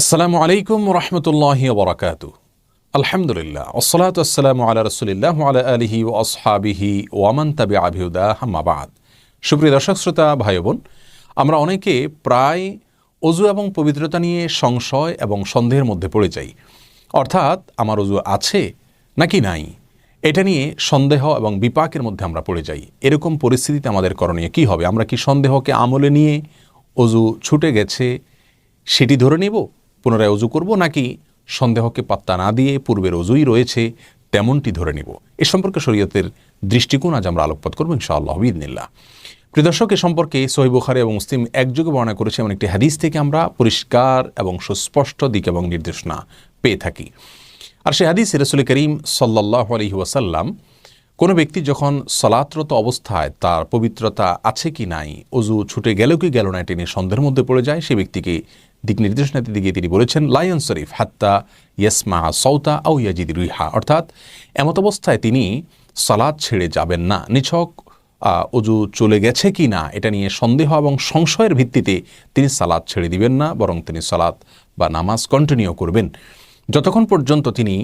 আসসালামু আলাইকুম রহমতুল্লাহ বরাকাতু আলহামদুলিল্লাহ ওসলাত আসসালামু আলা রসুলিল্লাহ আলা আলিহি ও আসহাবিহি ওয়ামান তাবি আবিউদা হাম্মাবাদ সুপ্রিয় দর্শক, শ্রোতা, ভাই বোন, আমরা অনেকে প্রায় অজু এবং পবিত্রতা নিয়ে সংশয় এবং সন্দেহের মধ্যে পড়ে যাই। অর্থাৎ, আমার অজু আছে নাকি নাই? এটা নিয়ে সন্দেহ এবং বিপাকের মধ্যে আমরা পড়ে যাই। এরকম পরিস্থিতিতে আমাদের করণীয় কি হবে? আমরা কি সন্দেহকে আমলে নিয়ে অজু ছুটে গেছে সেটি ধরে নেব? পুনরায় অজু করব নাকি সন্দেহকে পাত্তা না দিয়ে পূর্বের অজুই রয়েছে তেমনটি ধরে নিব। এ সম্পর্কে শরীয়তের দৃষ্টিকোণ আজ আমরা আলোকপাত করব ইনশাআল্লাহ বিদিনিল্লাহ প্রিদর্শক এ সম্পর্কে সহি বুখারি এবং মুসলিম একযোগে বর্ণনা করেছে এমন একটি হাদিস থেকে আমরা পরিষ্কার এবং সুস্পষ্ট দিক এবং নির্দেশনা পেয়ে থাকি। আর সে হাদিস রসুল করিম সাল্লাহ আলহি ওয়াসাল্লাম কোনো ব্যক্তি যখন সলাতরত অবস্থায় তার পবিত্রতা আছে কি নাই, অজু ছুটে গেল কি গেল না এটি নিয়ে সন্দেহের মধ্যে পড়ে যায়, সে ব্যক্তিকে দিক নির্দেশনাতে দিকে তিনি বলেছেন, লায়ন শরীফ, হাত্তা ইয়াসমা সৌতা আউ ইয়াজিদ রুইহা অর্থাৎ এমত অবস্থায় তিনি সালাদ ছেড়ে যাবেন না। নিছক অজু চলে গেছে কি না, এটা নিয়ে সন্দেহ এবং সংশয়ের ভিত্তিতে তিনি সালাদ ছেড়ে দিবেন না, বরং তিনি সালাদ বা নামাজ কন্টিনিউ করবেন। যতক্ষণ পর্যন্ত তিনি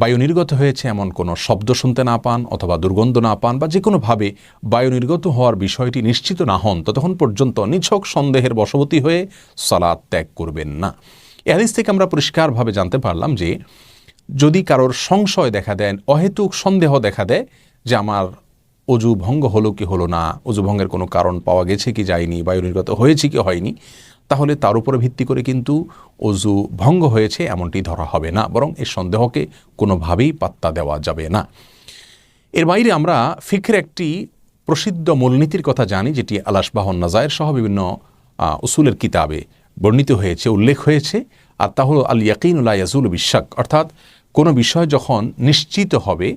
বায়ু নির্গত হয়েছে এমন কোনো শব্দ শুনতে না পান অথবা দুর্গন্ধ না পান বা যে কোনোভাবে বায়ু নির্গত হওয়ার বিষয়টি নিশ্চিত না হন, ততক্ষণ পর্যন্ত নিছক সন্দেহের বশবর্তী হয়ে সালাদ ত্যাগ করবেন না। এ হাদিস থেকে আমরা পরিষ্কারভাবে জানতে পারলাম যে, যদি কারোর সংশয় দেখা দেন, অহেতুক সন্দেহ দেখা দেয় যে আমার অজু ভঙ্গ হলো কি হলো না, অজু ভঙ্গের কোনো কারণ পাওয়া গেছে কি যায়নি বায়ু নির্গত হয়েছে কি হয়নি তাহলে তার উপরে ভিত্তি করে কিন্তু অজু ভঙ্গ হয়েছে, এমনটি ধরা হবে না। বরং এই সন্দেহকে কোনোভাবেই পাত্তা দেওয়া যাবে না। এর বাইরে আমরা ফিখের একটি প্রসিদ্ধ মূলনীতির কথা জানি, যেটি আলাসবাহন নাজায়ের সহ বিভিন্ন উসুলের কিতাবে বর্ণিত হয়েছে, উল্লেখ হয়েছে। আর তা হল, আল ইয়াকিনুল্লাহ ইয়াজুল বিশ্বাক অর্থাৎ কোনো বিষয় যখন নিশ্চিত হবে,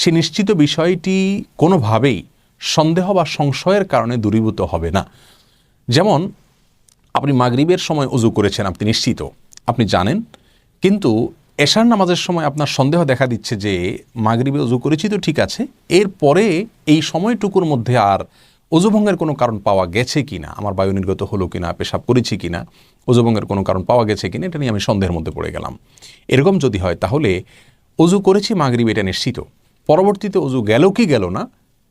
সে নিশ্চিত বিষয়টি কোনোভাবেই সন্দেহ বা সংশয়ের কারণে দূরীভূত হবে না। যেমন আপনি মাগরিবের সময় উজু করেছেন, আপনি নিশ্চিত। আপনি জানেন, কিন্তু এশার নামাজের সময় আপনার সন্দেহ দেখা দিচ্ছে যে মাগরিবে উজু করেছি তো ঠিক আছে, এরপরে এই সময়টুকুর মধ্যে আর অজুভঙ্গের কোনো কারণ পাওয়া গেছে কিনা, আমার বায়ু নির্গত হলো কি না পেশাব করেছি কি কিনা অজুভঙ্গের কোনো কারণ পাওয়া গেছে কি না এটা নিয়ে আমি সন্দেহের মধ্যে পড়ে গেলাম। এরকম যদি হয় তাহলে অজু করেছি মাগরিব, এটা নিশ্চিত। পরবর্তীতে অজু গেল কি গেল না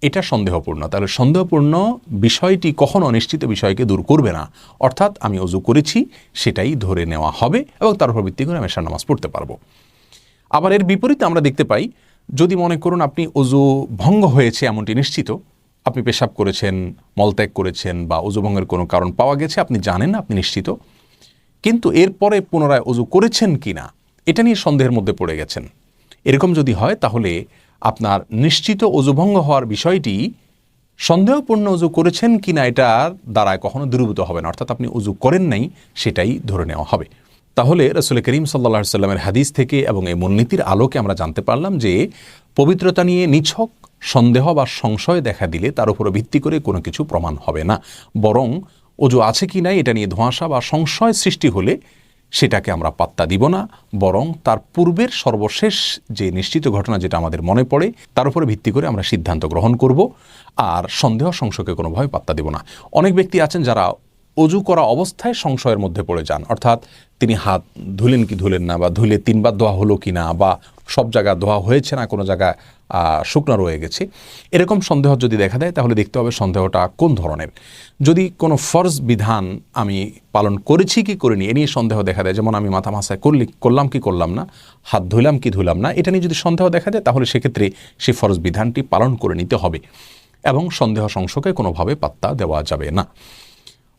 এটা সন্দেহপূর্ণ। তাহলে সন্দেহপূর্ণ বিষয়টি কখনো অনিশ্চিত বিষয়কে দূর করবে না। অর্থাৎ আমি অজু করেছি, সেটাই ধরে নেওয়া হবে এবং তার উপর ভিত্তি করে আমি এশার নামাজ পড়তে পারব। আবার এর বিপরীতে আমরা দেখতে পাই, যদি মনে করুন আপনি অজু ভঙ্গ হয়েছে এমনটি নিশ্চিত, আপনি পেশাব করেছেন, মলত্যাগ করেছেন বা অজু ভঙ্গের কোনো কারণ পাওয়া গেছে, আপনি জানেন আপনি নিশ্চিত। কিন্তু এরপরে পুনরায় অজু করেছেন কি না এটা নিয়ে সন্দেহের মধ্যে পড়ে গেছেন। এরকম যদি হয়, তাহলে আপনার নিশ্চিত অজুভঙ্গ হওয়ার বিষয়টি সন্দেহপূর্ণ উজু করেছেন কিনা এটার দ্বারায় কখনো দূরীভূত হবে না। অর্থাৎ আপনি উজু করেন নাই, সেটাই ধরে নেওয়া হবে। তাহলে রসুল করিম সাল্লা সাল্লামের হাদিস থেকে এবং এই মূলনীতির আলোকে আমরা জানতে পারলাম যে পবিত্রতা নিয়ে নিছক সন্দেহ বা সংশয় দেখা দিলে তার উপরে ভিত্তি করে কোনো কিছু প্রমাণ হবে না। বরং অজু আছে কি নাই এটা নিয়ে ধোঁয়াশা বা সংশয় সৃষ্টি হলে সেটাকে আমরা পাত্তা দিব না, বরং তার পূর্বের সর্বশেষ যে নিশ্চিত ঘটনা যেটা আমাদের মনে পড়ে, তার উপরে ভিত্তি করে আমরা সিদ্ধান্ত গ্রহণ করব, আর সন্দেহ সংশয়কে কোনোভাবে পাত্তা দিব না। অনেক ব্যক্তি আছেন যারা অজু করা অবস্থায় সংশয়ের মধ্যে পড়ে যান, অর্থাৎ তিনি হাত ধুলেন কি ধুলেন না, বা ধুলে তিনবার ধোয়া হলো কি না, বা সব জায়গায় ধোয়া হয়েছে না কোনো জায়গায় আহ, শুকনো রয়ে গেছে। এরকম সন্দেহ যদি দেখা দেয় তাহলে দেখতে হবে সন্দেহটা কোন ধরনের। যদি কোনো ফরজ বিধান আমি পালন করেছি কি করিনি এ নিয়ে সন্দেহ দেখা দেয় যেমন আমি মাথা মাথায় করলি করলাম কি করলাম না হাত ধুলাম কি ধুলাম না এটা নিয়ে যদি সন্দেহ দেখা দেয় তাহলে সেক্ষেত্রে সেই ফরজ বিধানটি পালন করে নিতে হবে। এবং সন্দেহ সংশয়কে কোনোভাবে পাত্তা দেওয়া যাবে না।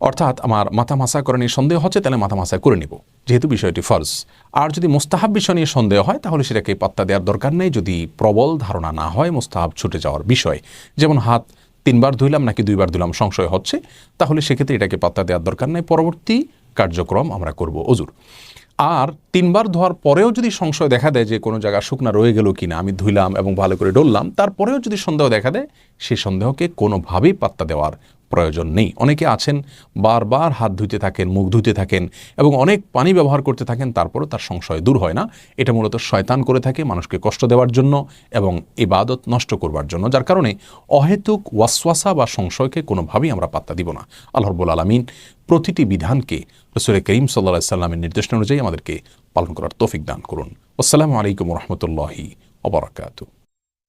অর্থাৎ আমার মাথা মাসা করে নিয়ে সন্দেহ হচ্ছে, তাহলে মাথা মাসা করে নিব। যেহেতু বিষয়টি ফরজ আর যদি মোস্তাহাব বিষয় নিয়ে সন্দেহ হয়, তাহলে সেটাকে পাত্তা দেওয়ার দরকার নেই। যদি প্রবল ধারণা না হয়, মোস্তাহাব ছুটে যাওয়ার বিষয়। যেমন হাত তিনবার ধুইলাম নাকি দুইবার ধুলাম সংশয় হচ্ছে, তাহলে সেক্ষেত্রে এটাকে পাত্তা দেওয়ার দরকার নেই। পরবর্তী কার্যক্রম আমরা করব অজুর। আর তিনবার ধোয়ার পরেও যদি সংশয় দেখা দেয় যে কোনো জায়গা শুকনা রয়ে গেল কিনা, আমি ধুইলাম এবং ভালো করে ডললাম, তারপরেও যদি সন্দেহ দেখা দেয় সেই সন্দেহকে কোনোভাবেই পাত্তা দেওয়ার প্রয়োজন নেই। অনেকে আছেন, বারবার হাত ধুতে থাকেন, মুখ ধুতে থাকেন এবং অনেক পানি ব্যবহার করতে থাকেন, তারপরও তার সংশয় দূর হয় না। এটা মূলত শয়তান করে থাকে মানুষকে কষ্ট দেওয়ার জন্য এবং ইবাদত নষ্ট করবার জন্য, যার কারণে অহেতুক ওয়াসওয়াসা বা সংশয়কে কোনোভাবেই আমরা পাত্তা দিব না। আল্লাহ রব্বুল আলমিন প্রতিটি বিধানকে রসুল করিম সাল্লা সাল্লামের নির্দেশনা অনুযায়ী আমাদেরকে পালন করার তৌফিক দান করুন। আসসালামু আলাইকুম রহমতুল্লাহি অবরাকাতু